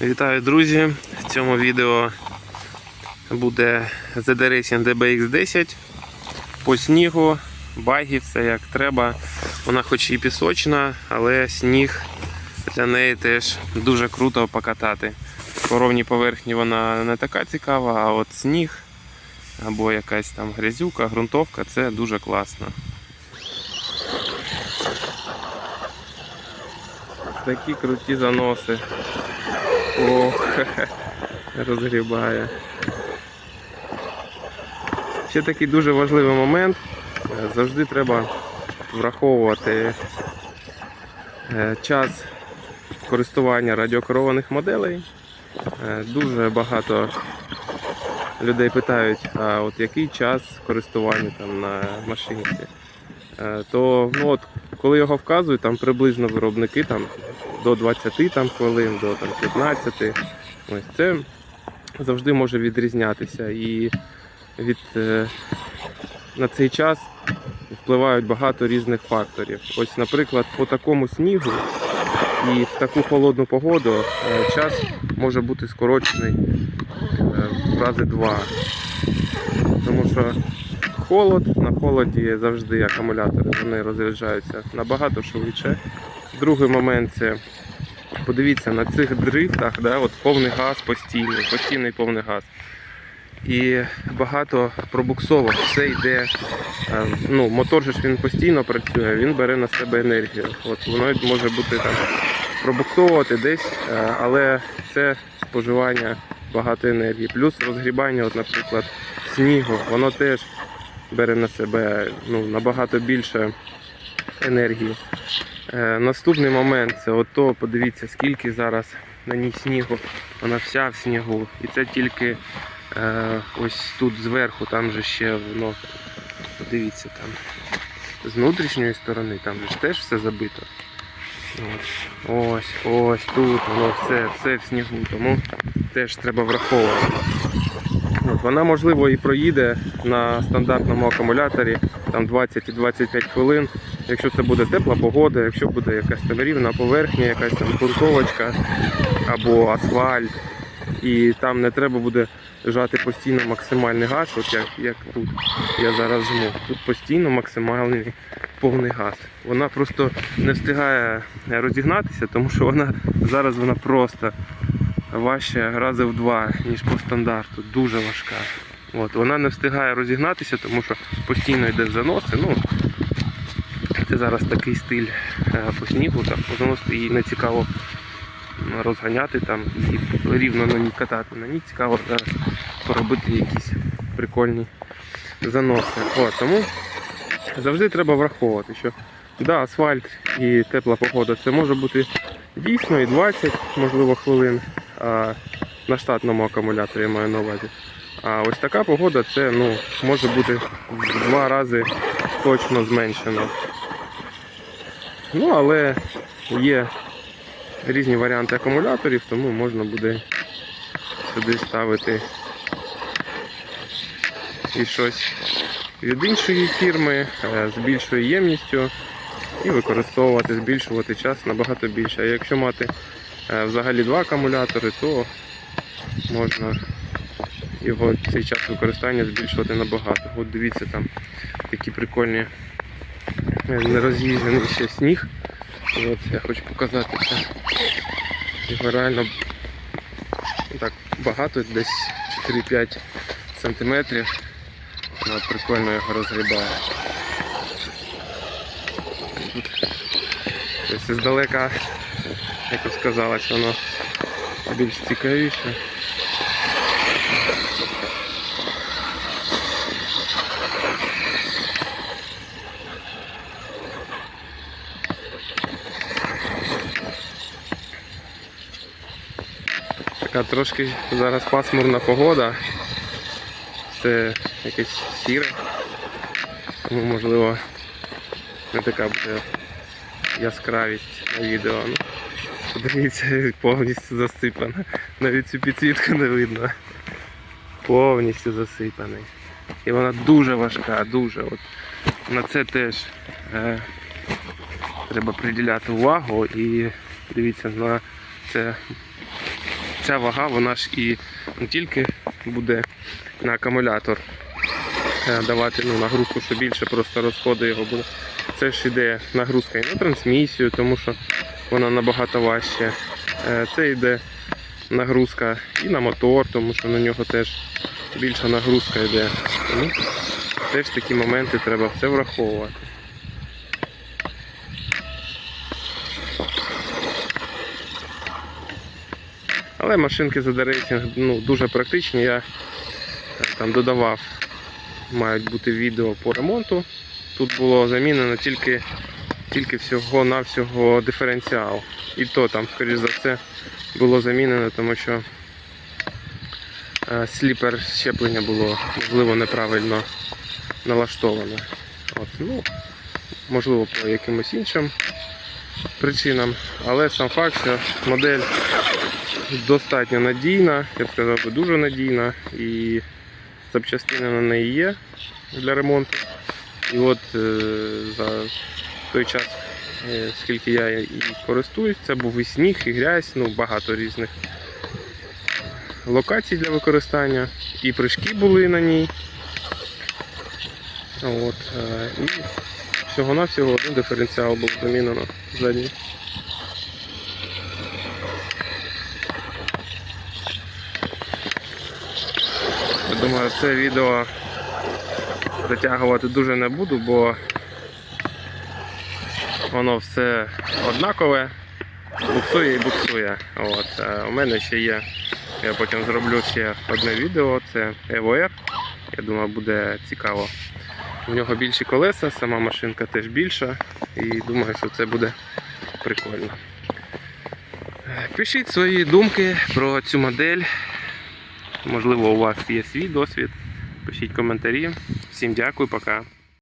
Вітаю, друзі! В цьому відео буде ZD Racing DBX10 по снігу, баги, все як треба. Вона хоч і пісочна, але сніг для неї теж дуже круто покатати. По ровній поверхні вона не така цікава, а от сніг або якась там грязюка, ґрунтовка це дуже класно. Такі круті заноси. Ох, розгрібає. Ще такий дуже важливий момент. Завжди треба враховувати е, час користування радіокерованих моделей. Е, Дуже багато людей питають, а от який час користування там на машинці. Е, То ну, от, коли його вказують, там приблизно виробники там, до 20 там, хвилин, до там, 15. Ось це завжди може відрізнятися. І від, е, на цей час впливають багато різних факторів. Ось, наприклад, по такому снігу і в таку холодну погоду е, час може бути скорочений е, в рази два. Тому що холод, на холоді завжди акумулятори вони розряджаються набагато швидше. Другий момент це подивіться на цих дрифтах, да, от повний газ постійний, постійний повний газ. І багато пробуксовок, все йде. е, Ну, мотор ж він постійно працює, він бере на себе енергію. От воно може бути там пробуксовувати десь, е, але це споживання багато енергії. Плюс розгрібання, от, наприклад, снігу, воно теж бере на себе ну, набагато більше енергії. Е, наступний момент це ото, подивіться, скільки зараз на ній снігу. Вона вся в снігу. І це тільки е, ось тут зверху, там же ще воно, подивіться там. З внутрішньої сторони, там же теж все забито. Ось, ось тут воно все, все в снігу, тому теж треба враховувати. От, вона можливо і проїде на стандартному акумуляторі там 20-25 хвилин. Якщо це буде тепла погода, якщо буде якась там рівна поверхня, якась там ґрунтовочка або асфальт, і там не треба буде жати постійно максимальний газ, от як, як тут я зараз жму. Тут постійно максимальний повний газ. Вона просто не встигає розігнатися, тому що вона зараз вона просто важче рази в два, ніж по стандарту. Дуже важка. От, вона не встигає розігнатися, тому що постійно йде заноси. Ну, це зараз такий стиль е, по снігу, там, заносити її не цікаво розганяти там і рівно на ній катати. На ній цікаво зараз поробити якісь прикольні заноси. От, тому завжди треба враховувати, що да, асфальт і тепла погода це може бути дійсно і 20, можливо, хвилин а, на штатному акумуляторі я маю на увазі. А ось така погода це ну, може бути в два рази точно зменшено. Ну, але є різні варіанти акумуляторів, тому можна буде сюди ставити і щось від іншої фірми е, з більшою ємністю і використовувати, збільшувати час набагато більше. А якщо мати е, взагалі два акумулятори, то можна його цей час використання збільшувати набагато. От дивіться там такі прикольні е, нероз'їжджений ще сніг. От я хочу показати це. Його реально так багато, десь 4-5 сантиметрів. Вона прикольно його розгрібає. Ось здалека, як сказалось, воно більш цікавіше. Така трошки зараз пасмурна погода. Це якесь сіре. Тому можливо не така буде яскравість на відео. Ну, подивіться, повністю засипана. Навіть цю підсвітку не видно. Повністю засипаний. І вона дуже важка, дуже. От на це теж е, треба приділяти увагу і дивіться на це ця вага, вона ж і не тільки буде на акумулятор е, давати ну, нагрузку, що більше просто розходу його буде. Це ж іде нагрузка і на трансмісію, тому що вона набагато важче. Е, Це йде нагрузка і на мотор, тому що на нього теж більша нагрузка йде. Тому теж такі моменти треба все враховувати. Але машинки за рейтинг ну, дуже практичні. Я е, там додавав, мають бути відео по ремонту. Тут було замінено тільки, тільки всього-навсього диференціал. І то там, скоріш за все, було замінено, тому що е, сліпер щеплення було можливо неправильно налаштоване. От, ну, можливо, по якимось іншим причинам. Але сам факт, що модель достатньо надійна, я б сказав, би, дуже надійна, і запчастини на неї є для ремонту. І от е, за той час, е, скільки я її користуюсь, це був і сніг, і грязь, ну багато різних локацій для використання. І прыжки були на ній. От, е, і всього-навсього один диференціал був замінено задній. Я думаю, це відео затягувати дуже не буду, бо воно все однакове, буксує і буксує. От. е, У мене ще є, я потім зроблю ще одне відео, це EVR. Я думаю, буде цікаво. У нього більші колеса, сама машинка теж більша, і думаю, що це буде прикольно. Пишіть свої думки про цю модель. Можливо, у вас є свій досвід. Пишіть коментарі. Всім дякую, пока.